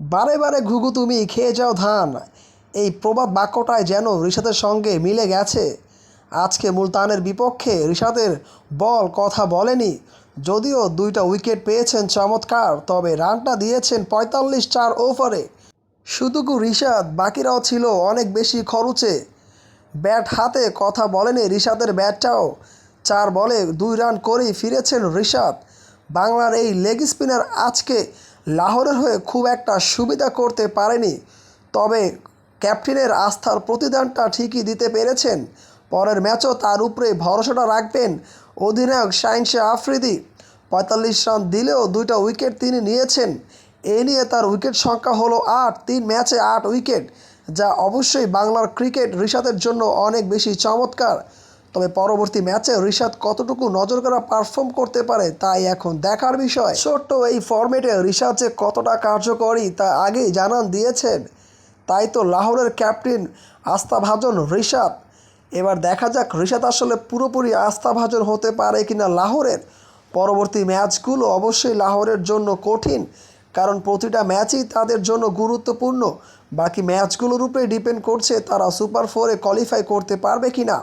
বারে বারে ঘুঘু তুমি খেয়ে যাও ধান। এই প্রবাদ বাক্যটায় যেন ঋষাদের সঙ্গে মিলে গেছে। আজকে মুলতানের বিপক্ষে ঋষাদের বল কথা বলেনি। যদিও দুইটা উইকেট পেয়েছেন চমৎকার, তবে রানটা দিয়েছেন পঁয়তাল্লিশ চার ওভারে। শুধুকু ঋষাদ বাকিরাও ছিল অনেক বেশি খরচে। ব্যাট হাতে কথা বলেনি ঋষাদের ব্যাটটাও। চার বলে দুই রান করেই ফিরেছেন ঋষাদ বাংলার এই লেগ স্পিনার আজকে লাহোরের হয়ে খুব একটা সুবিধা করতে পারেনি। তবে ক্যাপ্টেনের আস্থার প্রতিদানটা ঠিকই দিতে পেরেছেন। পরের ম্যাচও তার উপরে ভরসাটা রাখবেন অধিনায়ক শাহ আফ্রিদি। পঁয়তাল্লিশ রান দিলেও দুইটা উইকেট তিনি নিয়েছেন। এ নিয়ে তার উইকেট সংখ্যা হলো আট। তিন ম্যাচে আট উইকেট, যা অবশ্যই বাংলার ক্রিকেট ঋষাদের জন্য অনেক বেশি চমৎকার। তবে পরবর্তী ম্যাচে ঋষাদ কতটুকু নজর করা পারফর্ম করতে পারে তাই এখন দেখার বিষয়। ছোট্ট এই ফরম্যাটে ঋষাদ যে কতটা কার্যকরী তা আগেই জানান দিয়েছেন। তাই তো লাহোরের ক্যাপ্টেন আস্থাভাজন ঋষাদ এবার দেখা যাক ঋষাদ আসলে পুরোপুরি আস্থাভাজন হতে পারে কিনা লাহোরের। পরবর্তী ম্যাচগুলো অবশ্যই লাহোরের জন্য কঠিন, কারণ প্রতিটা ম্যাচই তাদের জন্য গুরুত্বপূর্ণ। বাকি ম্যাচগুলোর উপরে ডিপেন্ড করছে তারা সুপার ফোরে কোয়ালিফাই করতে পারবে কি না